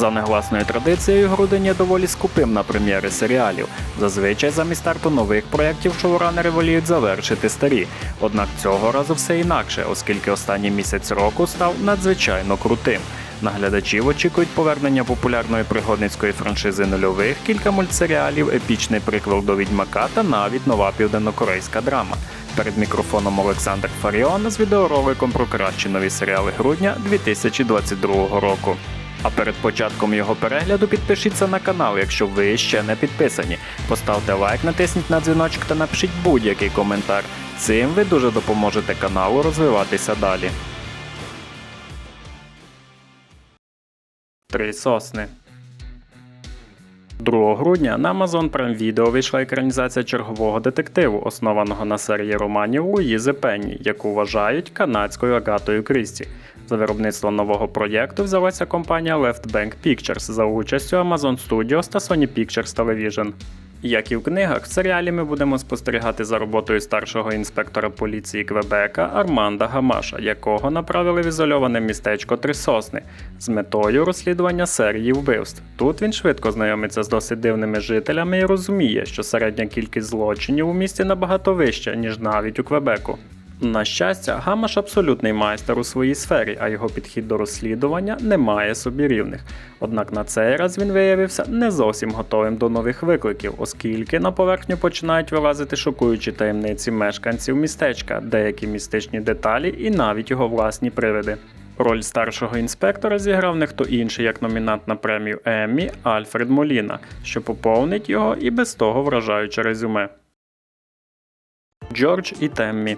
За негласною традицією, грудень є доволі скупим на прем'єри серіалів. Зазвичай замість старту нових проєктів шоуранери воліють завершити старі. Однак цього разу все інакше, оскільки останній місяць року став надзвичайно крутим. Наглядачів очікують повернення популярної пригодницької франшизи нульових, кілька мультсеріалів, епічний приквел до відьмака та навіть нова південнокорейська драма. Перед мікрофоном Олександр Фаріон з відеороликом про кращі нові серіали грудня 2022 року. А перед початком його перегляду підпишіться на канал, якщо ви ще не підписані. Поставте лайк, натисніть на дзвіночок та напишіть будь-який коментар. Цим ви дуже допоможете каналу розвиватися далі. Три сосни. 2 грудня на Amazon Prime Video вийшла екранізація чергового детективу, основаного на серії романів Луїзи Пенні, яку вважають канадською агатою Крісті. За виробництво нового проєкту взялася компанія Left Bank Pictures за участю Amazon Studios та Sony Pictures Television. Як і в книгах, в серіалі ми будемо спостерігати за роботою старшого інспектора поліції Квебека Арманда Гамаша, якого направили в ізольоване містечко Три Сосни з метою розслідування серії вбивств. Тут він швидко знайомиться з досить дивними жителями і розуміє, що середня кількість злочинів у місті набагато вища, ніж навіть у Квебеку. На щастя, Гамаш абсолютний майстер у своїй сфері, а його підхід до розслідування не має собі рівних. Однак на цей раз він виявився не зовсім готовим до нових викликів, оскільки на поверхню починають вилазити шокуючі таємниці мешканців містечка, деякі містичні деталі і навіть його власні привиди. Роль старшого інспектора зіграв не хто інший, як номінант на премію Еммі Альфред Моліна, що поповнить його і без того вражаюче резюме. Джордж і Теммі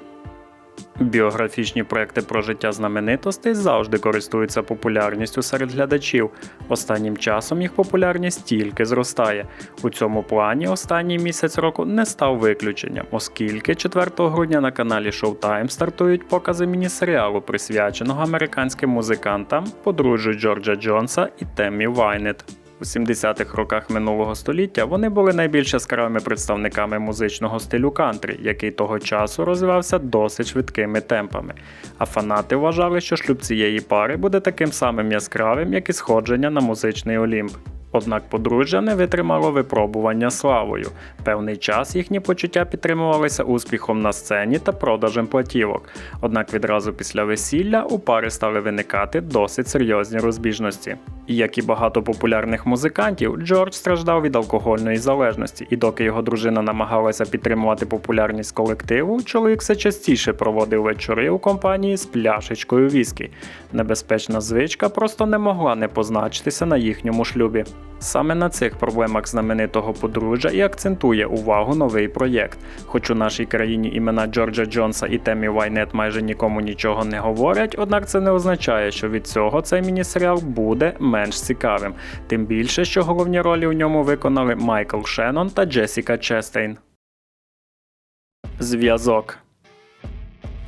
Біографічні проекти про життя знаменитостей завжди користуються популярністю серед глядачів. Останнім часом їх популярність тільки зростає. У цьому плані останній місяць року не став виключенням, оскільки 4 грудня на каналі Showtime стартують покази міні-серіалу, присвяченого американським музикантам, подружжю Джорджа Джонса і Теммі Вайнет. У 70-х роках минулого століття вони були найбільш яскравими представниками музичного стилю кантрі, який того часу розвивався досить швидкими темпами. А фанати вважали, що шлюб цієї пари буде таким самим яскравим, як і сходження на музичний олімп. Однак подружжя не витримало випробування славою. Певний час їхні почуття підтримувалися успіхом на сцені та продажем платівок. Однак відразу після весілля у пари стали виникати досить серйозні розбіжності. І як і багато популярних музикантів, Джордж страждав від алкогольної залежності, і доки його дружина намагалася підтримувати популярність колективу, чоловік все частіше проводив вечори у компанії з пляшечкою віскі. Небезпечна звичка просто не могла не позначитися на їхньому шлюбі. Саме на цих проблемах знаменитого подружжя і акцентує увагу новий проєкт. Хоч у нашій країні імена Джорджа Джонса і Темі Вайнет майже нікому нічого не говорять, однак це не означає, що від цього цей міні-серіал буде менш цікавим. Тим більше, що головні ролі у ньому виконали Майкл Шеннон та Джесіка Честейн. Зв'язок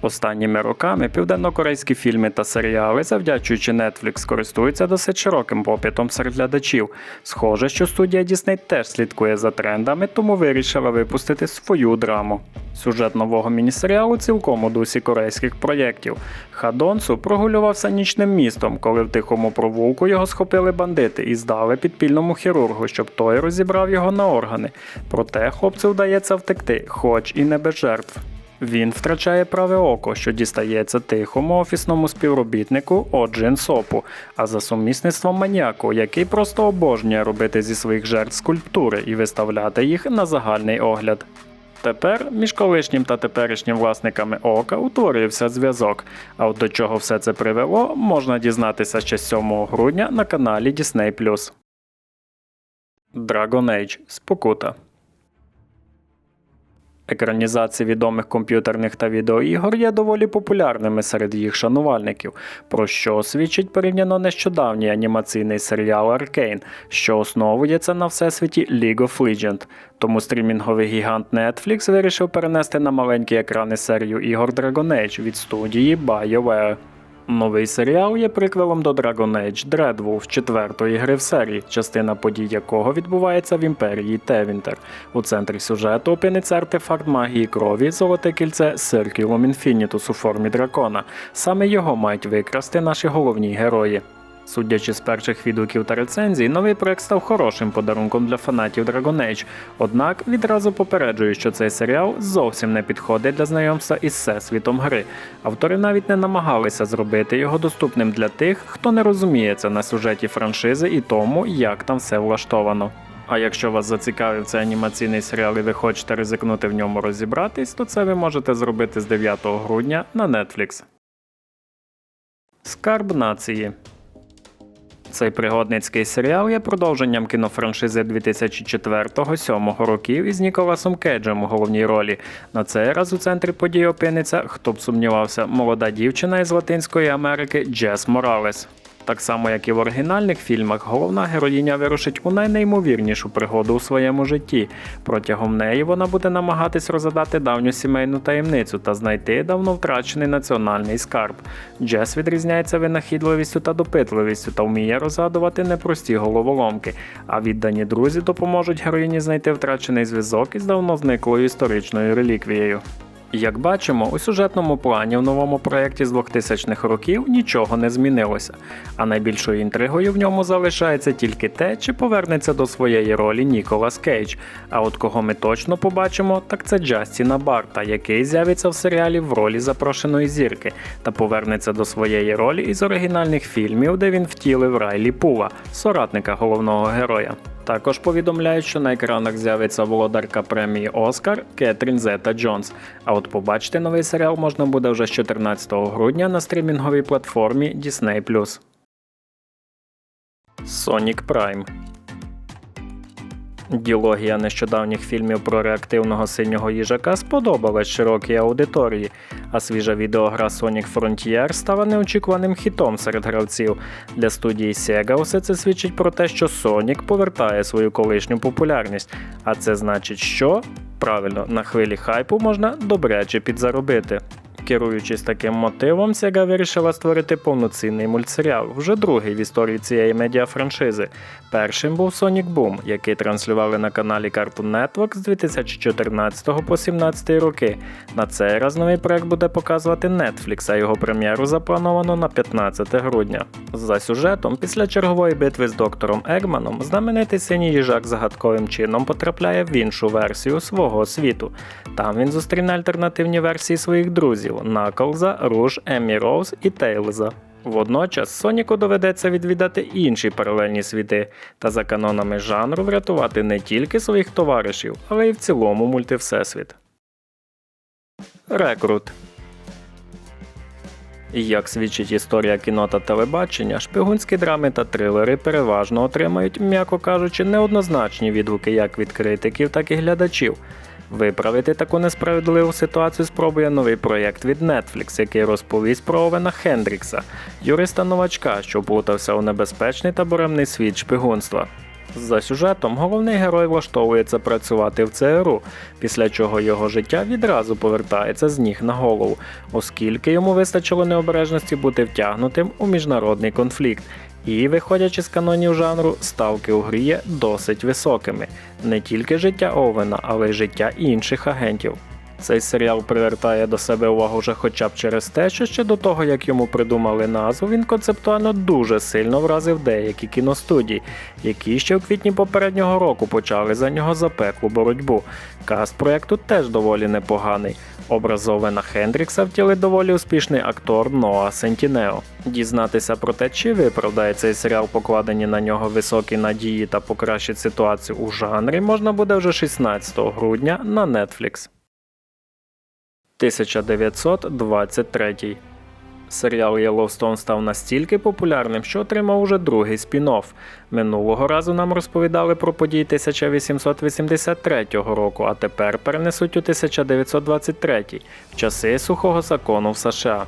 Останніми роками південнокорейські фільми та серіали, завдячуючи Netflix, користуються досить широким попитом серед глядачів. Схоже, що студія Disney теж слідкує за трендами, тому вирішила випустити свою драму. Сюжет нового мінісеріалу цілком у дусі корейських проєктів. Хадонсу прогулювався нічним містом, коли в тихому провулку його схопили бандити і здали підпільному хірургу, щоб той розібрав його на органи. Проте хлопцю вдається втекти, хоч і не без жертв. Він втрачає праве око, що дістається тихому офісному співробітнику Оджин Сопу, а за сумісництвом маніаку, який просто обожнює робити зі своїх жертв скульптури і виставляти їх на загальний огляд. Тепер між колишнім та теперішнім власниками ока утворився зв'язок. А от до чого все це привело, можна дізнатися ще 7 грудня на каналі Disney+. Dragon Age Спокута Екранізації відомих комп'ютерних та відеоігор є доволі популярними серед їх шанувальників, про що свідчить порівняно нещодавній анімаційний серіал Аркейн, що основується на всесвіті League of Legends. Тому стрімінговий гігант Netflix вирішив перенести на маленькі екрани серію ігор Dragon Age від студії BioWare. Новий серіал є приквелом до Dragon Age Dreadwolf, четвертої гри в серії, частина подій якого відбувається в імперії Тевінтер. У центрі сюжету опиниться артефакт магії крові, золоте кільце Circulum Infinitus у формі дракона. Саме його мають викрасти наші головні герої. Судячи з перших відгуків та рецензій, новий проект став хорошим подарунком для фанатів Dragon Age. Однак відразу попереджую, що цей серіал зовсім не підходить для знайомства із всесвітом гри. Автори навіть не намагалися зробити його доступним для тих, хто не розуміється на сюжеті франшизи і тому, як там все влаштовано. А якщо вас зацікавив цей анімаційний серіал і ви хочете ризикнути в ньому розібратись, то це ви можете зробити з 9 грудня на Netflix. Скарб нації. Цей пригодницький серіал є продовженням кінофраншизи 2004-2007 років із Ніколасом Кеджем у головній ролі. На цей раз у центрі подій опиниться, хто б сумнівався, молода дівчина із Латинської Америки Джес Моралес. Так само, як і в оригінальних фільмах, головна героїня вирушить у найнеймовірнішу пригоду у своєму житті. Протягом неї вона буде намагатись розгадати давню сімейну таємницю та знайти давно втрачений національний скарб. Джес відрізняється винахідливістю та допитливістю та вміє розгадувати непрості головоломки, а віддані друзі допоможуть героїні знайти втрачений зв'язок із давно зниклою історичною реліквією. Як бачимо, у сюжетному плані в новому проєкті з 2000-х років нічого не змінилося, а найбільшою інтригою в ньому залишається тільки те, чи повернеться до своєї ролі Ніколас Кейдж. А от кого ми точно побачимо, так це Джастіна Барта, який з'явиться в серіалі в ролі запрошеної зірки та повернеться до своєї ролі із оригінальних фільмів, де він втілив Райлі Пула, соратника головного героя. Також повідомляють, що на екранах з'явиться володарка премії Оскар Кетрін Зета Джонс. А от побачити новий серіал можна буде вже з 14 грудня на стрімінговій платформі Disney+. Sonic Prime Діологія нещодавніх фільмів про реактивного синього їжака сподобалась широкій аудиторії, а свіжа відеогра Sonic Frontier стала неочікуваним хітом серед гравців. Для студії Sega усе це свідчить про те, що Sonic повертає свою колишню популярність. А це значить, що правильно на хвилі хайпу можна добряче підзаробити. Керуючись таким мотивом, Sega вирішила створити повноцінний мультсеріал, вже другий в історії цієї медіафраншизи. Першим був Sonic Boom, який транслювали на каналі Cartoon Network з 2014 по 2017 роки. На цей раз новий проект буде показувати Netflix, а його прем'єру заплановано на 15 грудня. За сюжетом, після чергової битви з доктором Егманом, знаменитий синій їжак загадковим чином потрапляє в іншу версію свого світу. Там він зустріне альтернативні версії своїх друзів. Наклза, Руш, Еммі Роуз і Тейлза. Водночас Соніку доведеться відвідати інші паралельні світи та за канонами жанру врятувати не тільки своїх товаришів, але й в цілому мультивсесвіт. Рекрут як свідчить історія кіно та телебачення, шпигунські драми та трилери переважно отримають, м'яко кажучи, неоднозначні відгуки як від критиків, так і глядачів. Виправити таку несправедливу ситуацію спробує новий проєкт від Netflix, який розповість про Овена Хендрікса, юриста новачка, що плутався у небезпечний та буремний світ шпигунства. За сюжетом головний герой влаштовується працювати в ЦРУ, після чого його життя відразу повертається з ніг на голову, оскільки йому вистачило необережності бути втягнутим у міжнародний конфлікт. І, виходячи з канонів жанру, ставки у грі є досить високими. Не тільки життя Овена, але й життя інших агентів. Цей серіал привертає до себе увагу вже хоча б через те, що ще до того, як йому придумали назву, він концептуально дуже сильно вразив деякі кіностудії, які ще в квітні попереднього року почали за нього запеклу боротьбу. Каст проєкту теж доволі непоганий. Образ Овена Хендрікса втілить доволі успішний актор Ноа Сентінео. Дізнатися про те, чи виправдає цей серіал покладені на нього високі надії та покращить ситуацію у жанрі, можна буде вже 16 грудня на Netflix. 1923 Серіал Yellowstone став настільки популярним, що отримав уже другий спін-офф. Минулого разу нам розповідали про події 1883 року, а тепер перенесуть у 1923 в часи сухого закону в США.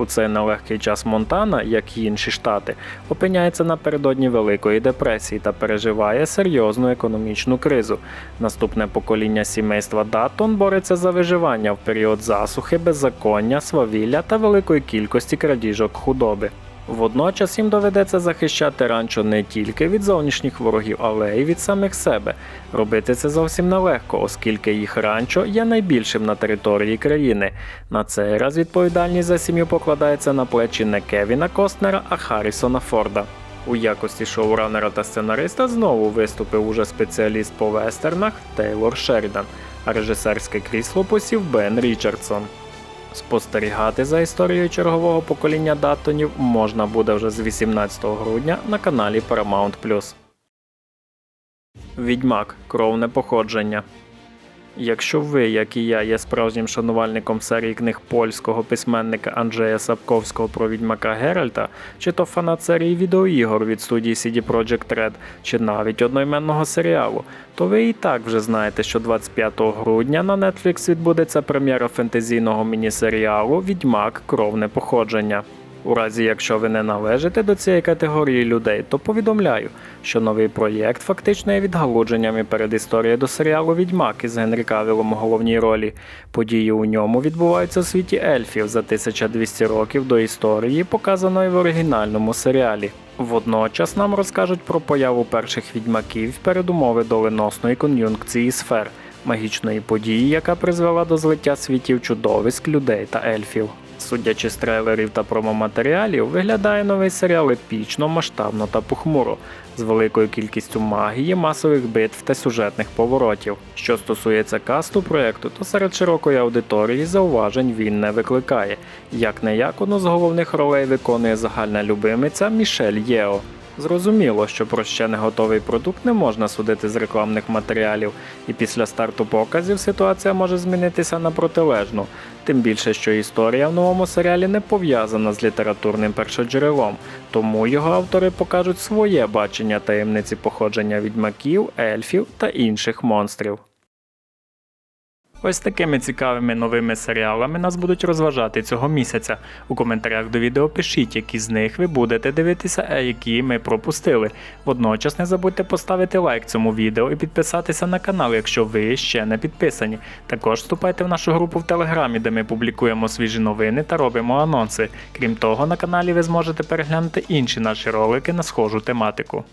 У цей нелегкий час Монтана, як і інші штати, опиняється напередодні Великої депресії та переживає серйозну економічну кризу. Наступне покоління сімейства Даттон бореться за виживання в період засухи, беззаконня, свавілля та великої кількості крадіжок худоби. Водночас їм доведеться захищати ранчо не тільки від зовнішніх ворогів, але й від самих себе. Робити це зовсім нелегко, оскільки їх ранчо є найбільшим на території країни. На цей раз відповідальність за сім'ю покладається на плечі не Кевіна Костнера, а Харрісона Форда. У якості шоуранера та сценариста знову виступив уже спеціаліст по вестернах Тейлор Шерідан, а режисерське крісло посів Бен Річардсон. Спостерігати за історією чергового покоління Даттонів можна буде вже з 18 грудня на каналі Paramount+. Відьмак. Кровне походження. Якщо ви, як і я, є справжнім шанувальником серії книг польського письменника Анджея Сапковського про відьмака Геральта, чи то фанат серії відеоігор від студії CD Projekt Red, чи навіть одноіменного серіалу, то ви і так вже знаєте, що 25 грудня на Netflix відбудеться прем'єра фентезійного міні-серіалу Відьмак Кровне походження. У разі, якщо ви не належите до цієї категорії людей, то повідомляю, що новий проєкт фактично є відгалудженням і передісторія до серіалу Відьмак із Генрі Кавілом у головній ролі. Події у ньому відбуваються у світі ельфів за 1200 років до історії, показаної в оригінальному серіалі. Водночас нам розкажуть про появу перших відьмаків передумови доленосної кон'юнкції сфер, магічної події, яка призвела до злиття світів чудовиськ, людей та ельфів. Судячи з трейлерів та промоматеріалів, виглядає новий серіал епічно, масштабно та похмуро, з великою кількістю магії, масових битв та сюжетних поворотів. Що стосується касту проекту, то серед широкої аудиторії зауважень він не викликає. Як не як одну з головних ролей виконує загальна любимиця Мішель Єо. Зрозуміло, що про ще не готовий продукт не можна судити з рекламних матеріалів, і після старту показів ситуація може змінитися на протилежну. Тим більше, що історія в новому серіалі не пов'язана з літературним першоджерелом, тому його автори покажуть своє бачення таємниці походження відьмаків, ельфів та інших монстрів. Ось такими цікавими новими серіалами нас будуть розважати цього місяця. У коментарях до відео пишіть, які з них ви будете дивитися, а які ми пропустили. Водночас не забудьте поставити лайк цьому відео і підписатися на канал, якщо ви ще не підписані. Також вступайте в нашу групу в Телеграмі, де ми публікуємо свіжі новини та робимо анонси. Крім того, на каналі ви зможете переглянути інші наші ролики на схожу тематику.